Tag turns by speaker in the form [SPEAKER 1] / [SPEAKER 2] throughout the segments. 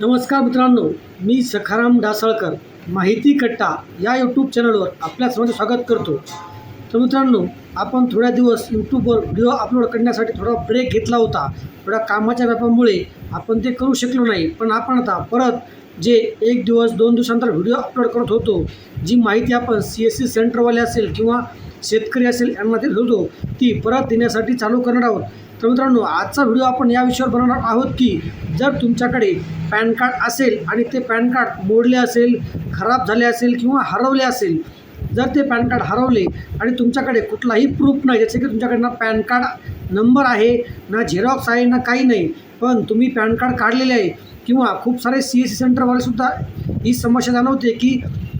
[SPEAKER 1] नमस्कार मित्रांनो मी सखाराम ढासळकर माहिती कट्टा या यूट्यूब चॅनलवर आपल्या सर्वांचं स्वागत करतो. तर मित्रांनो आपण थोड्या दिवस यूट्यूबवर व्हिडिओ अपलोड करण्यासाठी थोडा ब्रेक घेतला होता. थोड्या कामाच्या व्यापामुळे आपण ते करू शकलो नाही. पण आपण आता परत जे एक दिवस दोन दिवसानंतर व्हिडिओ अपलोड करत होतो जी माहिती आपण सी एस सी सेंटरवाले असेल किंवा शेतकरी असेल यांना ते होतो ती परत देण्यासाठी चालू करणार आहोत. तर मित्रांनो आजचा व्हिडिओ आपण या विषयावर बनवणार आहोत की जर तुमच्याकडे पॅन कार्ड असेल आणि ते पॅन कार्ड मोडले असेल खराब झाले असेल किंवा हरवले असेल जर ते पॅन कार्ड हरवले आणि तुमच्याकडे कुठलाही प्रूफ नाही जसे की तुमच्याकडे ना पॅन कार्ड नंबर आहे ना झेरॉक्स आहे ना काही नाही पण तुम्ही पॅन कार्ड काढलेले आहे किंवा खूप सारे सी एस सी सेंटरवालेसुद्धा ही समस्या जाणवते की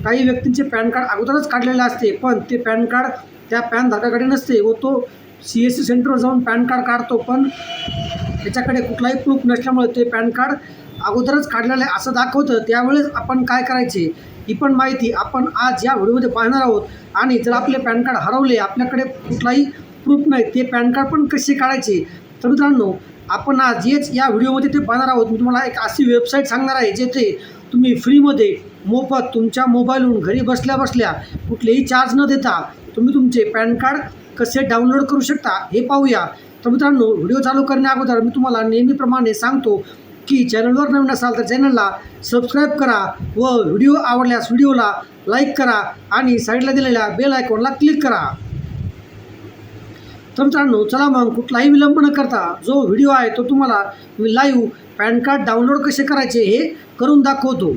[SPEAKER 1] काही व्यक्तींचे पॅन कार्ड अगोदरच काढलेले असते पण ते पॅन कार्ड त्या पॅन धारकाकडे नसते व तो सी एस सी सेंटरवर जाऊन पॅन कार्ड काढतो. पण त्याच्याकडे कुठलाही प्रूफ नसल्यामुळे ते पॅन कार्ड अगोदरच काढलेलं आहे असं दाखवतं. त्यावेळेस आपण काय करायचे? ही पण माहिती आपण आज या व्हिडिओमध्ये पाहणार आहोत. आणि जर आपले पॅन कार्ड हरवले आपल्याकडे कुठलाही प्रूफ नाही ते पॅन कार्ड पण कसे काढायचे? तर मित्रांनो आपण आज हेच या व्हिडिओमध्ये ते पाहणार आहोत. मी तुम्हाला एक अशी वेबसाईट सांगणार आहे जेथे तुम्ही फ्रीमध्ये मोफत तुमच्या मोबाईलहून घरी बसल्या बसल्या कुठलेही चार्ज न देता तुम्ही तुमचे पॅन कार्ड कसे डाउनलोड करू शकता हे पाहूया. तर मित्रांनो व्हिडिओ चालू करण्या अगोदर मी तुम्हाला नेहमीप्रमाणे सांगतो की चॅनलवर नवीन असाल तर चॅनलला सबस्क्राईब करा व व्हिडिओ आवडल्यास व्हिडिओला लाईक करा आणि साईडला दिलेल्या बेल आयकॉनला क्लिक करा. तर मित्रांनो चला मग कुठलाही विलंब न करता जो व्हिडिओ आहे तो तुम्हाला मी लाईव्ह पॅन कार्ड डाउनलोड कसे करायचे हे करून दाखवतो.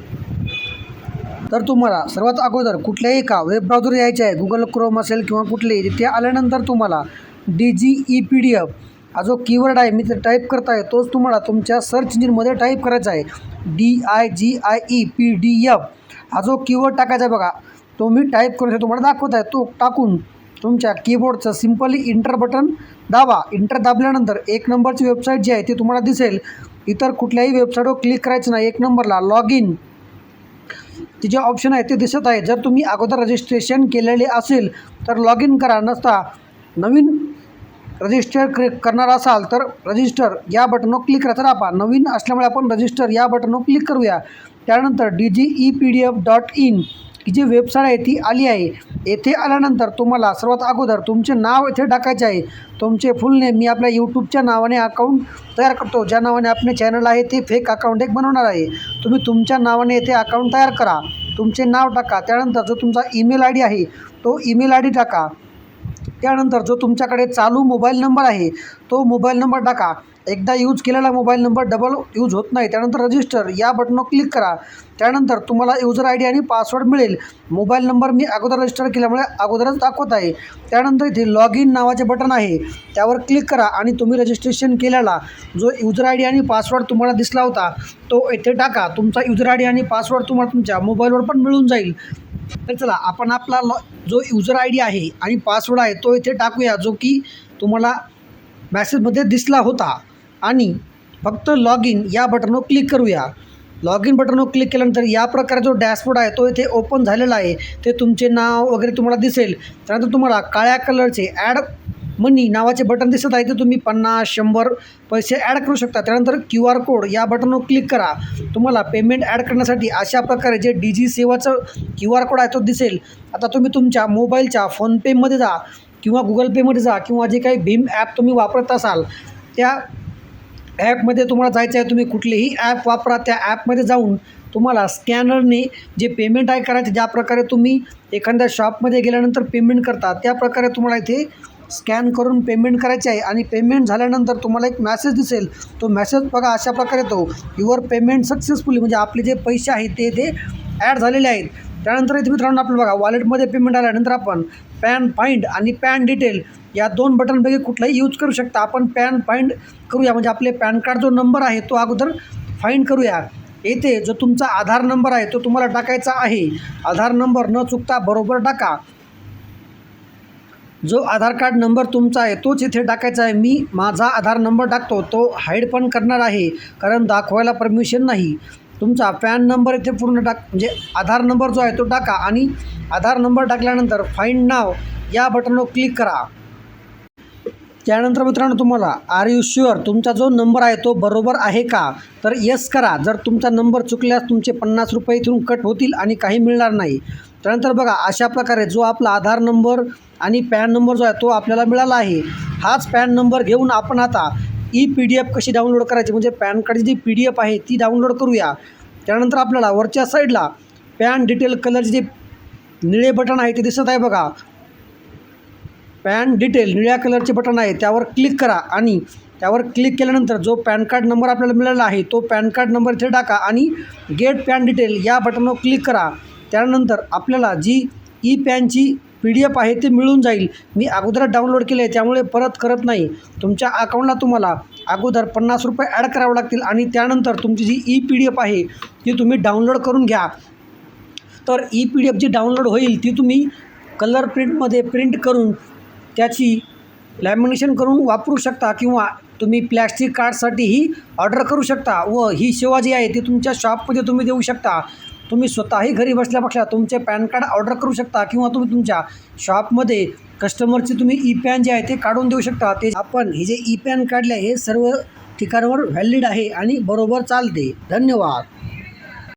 [SPEAKER 1] तर तुम्हाला सर्वात अगोदर कुठल्याही का वेब ब्राउझर यायचे आहे गुगल क्रोम असेल किंवा कुठलेही तिथे आल्यानंतर तुम्हाला D G E P D F हा जो कीवर्ड आहे मी ते टाईप करत आहे तोच तुम्हाला तुमच्या सर्च इंजिनमध्ये टाईप करायचा आहे. D I G I E P D F हा जो कीवर्ड टाकायचा आहे बघा तो मी टाईप करून तुम्हाला दाखवत आहे. तो टाकून तुमच्या कीबोर्डचं सिम्पली इंटर बटन दाबा. इंटर दाबल्यानंतर एक नंबरची वेबसाईट जी आहे ती तुम्हाला दिसेल. इतर कुठल्याही वेबसाईटवर क्लिक करायचं नाही. एक नंबरला लॉग इन ती जे ऑप्शन आहे ते दिसत आहे. जर तुम्ही अगोदर रजिस्ट्रेशन केलेले असेल तर लॉग इन करा. नसता नवीन रजिस्टर क्रि करणार असाल तर रजिस्टर या बटनवर क्लिक करा तर आपण नवीन असल्यामुळे आपण रजिस्टर या बटनवर क्लिक करूया. त्यानंतर D G E P D F dot in की जी वेबसाईट आहे ती आली आहे. येथे आल्यानंतर तुम्हाला सर्वात अगोदर तुमचे नाव येथे टाकायचे आहे. तुमचे फुल नेम मी आपल्या यूट्यूबच्या नावाने अकाउंट तयार करतो. ज्या नावाने आपले चॅनल आहे ते फेक अकाउंट एक बनवणार आहे. तुम्ही तुमच्या नावाने येथे अकाउंट तयार करा. तुमचे नाव टाका. त्यानंतर जो तुमचा ईमेल आय डी आहे तो ईमेल आय डी टाका. त्यानंतर जो तुमच्याकडे चालू मोबाईल नंबर आहे तो मोबाईल नंबर टाका. एकदा यूज केलेला मोबाईल नंबर डबल यूज होत नाही. त्यानंतर रजिस्टर या बटनवर क्लिक करा. त्यानंतर तुम्हाला युजर आय डी आणि पासवर्ड मिळेल. मोबाईल नंबर मी अगोदर रजिस्टर केल्यामुळे अगोदरच दाखवत आहे. त्यानंतर इथे लॉग इन नावाचे बटन आहे. त्यावर क्लिक करा आणि तुम्ही रजिस्ट्रेशन केलेला जो युजर आय डी आणि पासवर्ड तुम्हाला दिसला होता तो येथे टाका. तुमचा युजर आय डी आणि पासवर्ड तुम्हाला तुमच्या मोबाईलवर पण मिळून जाईल. तर चला आपण आपला लॉ जो युजर आय डी आहे आणि पासवर्ड आहे तो इथे टाकूया जो की तुम्हाला मॅसेजमध्ये दिसला होता. आणि फक्त लॉग इन या बटनवर क्लिक करूया. लॉग इन बटनवर क्लिक केल्यानंतर या प्रकारे जो डॅशबोर्ड आहे तो इथे ओपन झालेला आहे. ते तुमचे नाव वगैरे तुम्हाला दिसेल. त्यानंतर तुम्हाला काळ्या कलरचे ॲड मनी नावाचे बटन दिसत आहे ते तुम्ही पन्नास शंभर पैसे ॲड करू शकता. त्यानंतर क्यू आर कोड या बटनवर क्लिक करा. तुम्हाला पेमेंट ॲड करण्यासाठी अशा प्रकारे जे डी जी सेवाचं क्यू आर कोड आहे तो दिसेल. आता तुम्ही तुमच्या मोबाईलच्या फोनपेमध्ये जा किंवा गुगल पेमध्ये जा किंवा जे काही भीम ॲप तुम्ही वापरत असाल त्या ॲपमध्ये तुम्हाला जायचं आहे तुम्ही कुठलेही ॲप वापरा. त्या ॲपमध्ये जाऊन तुम्हाला स्कॅनरने जे पेमेंट आहे करायचं ज्या प्रकारे तुम्ही एखाद्या शॉपमध्ये गेल्यानंतर पेमेंट करता त्या प्रकारे तुम्हाला इथे स्कॅन करून पेमेंट करायचे आहे आणि पेमेंट झाल्यानंतर तुम्हाला एक मॅसेज दिसेल. तो मॅसेज बघा अशा प्रकारे तो युअर पेमेंट सक्सेसफुली म्हणजे आपले जे पैसे आहेत ते ते ॲड झालेले आहेत. त्यानंतर इथे मित्रांनो आपलं बघा वॉलेटमध्ये पेमेंट आल्यानंतर आपण पॅन फाईंड आणि पॅन डिटेल या दोन बटनपैकी कुठलाही यूज करू शकता. आपण पॅन फाईंड करूया. म्हणजे आपले पॅन कार्ड जो नंबर आहे तो अगोदर फाईंड करूया. येथे जो तुमचा आधार नंबर आहे तो तुम्हाला टाकायचा आहे. आधार नंबर न चुकता बरोबर टाका. जो आधार कार्ड नंबर तुमचा आहे तोच इथे टाकायचा आहे. मी माझा आधार नंबर टाकतो तो हाईड पण करणार आहे कारण दाखवायला परमिशन नाही. तुमचा पॅन नंबर इथे पूर्ण टाक म्हणजे आधार नंबर जो आहे तो टाका आणि आधार नंबर टाकल्यानंतर फाईंड नाव या बटनवर क्लिक करा. त्यानंतर मित्रांनो तुम्हाला आर यू शुअर तुमचा जो नंबर आहे तो बरोबर आहे का? तर येस करा. जर तुमचा नंबर चुकल्यास तुमचे पन्नास रुपये इथून कट होतील आणि काही मिळणार नाही. त्यानंतर बघा अशा प्रकारे जो आपला आधार नंबर आणि पॅन नंबर जो आहे तो आपल्याला मिळाला आहे हाच पॅन नंबर घेऊन आपण आता ई पी डी एफ कशी डाउनलोड करायची म्हणजे पॅन कार्डची जी पी डी एफ आहे ती डाउनलोड करूया. त्यानंतर आपल्याला वरच्या साईडला पॅन डिटेल कलरचे जे निळे बटन आहे ते दिसत आहे बघा. पॅन डिटेल निळ्या कलरचे बटन आहे त्यावर क्लिक करा आणि त्यावर क्लिक केल्यानंतर जो पॅन कार्ड नंबर आपल्याला मिळाला आहे तो पॅन कार्ड नंबर इथे टाका आणि गेट पॅन डिटेल या बटनवर क्लिक करा. त्यानंतर आपल्याला जी ई पॅनची पी डी एफ आहे ते मिळून जाईल. मी अगोदर डाउनलोड केले आहे त्यामुळे परत करत नाही. तुमच्या अकाउंटला तुम्हाला अगोदर पन्नास रुपये ॲड करावे लागतील आणि त्यानंतर तुमची जी ई पी डी एफ आहे ती तुम्ही डाउनलोड करून घ्या. तर ई पी डी एफ जी डाउनलोड होईल ती तुम्ही कलर प्रिंटमध्ये प्रिंट करून त्याची लॅमिनेशन करून वापरू शकता किंवा तुम्ही प्लॅस्टिक कार्डसाठीही ऑर्डर करू शकता व ही सेवा जी आहे ती तुमच्या शॉपमध्ये तुम्ही देऊ शकता. तुम्ही स्वतःही घरी बसल्यापेक्षा तुमचे पॅन कार्ड ऑर्डर करू शकता किंवा तुम्ही तुमच्या शॉपमध्ये कस्टमरचे तुम्ही ई पॅन जे आहे ते काढून देऊ शकता. ते आपण हे जे ई पॅन काढले हे सर्व ठिकाणावर व्हॅलिड आहे आणि बरोबर चालते. धन्यवाद.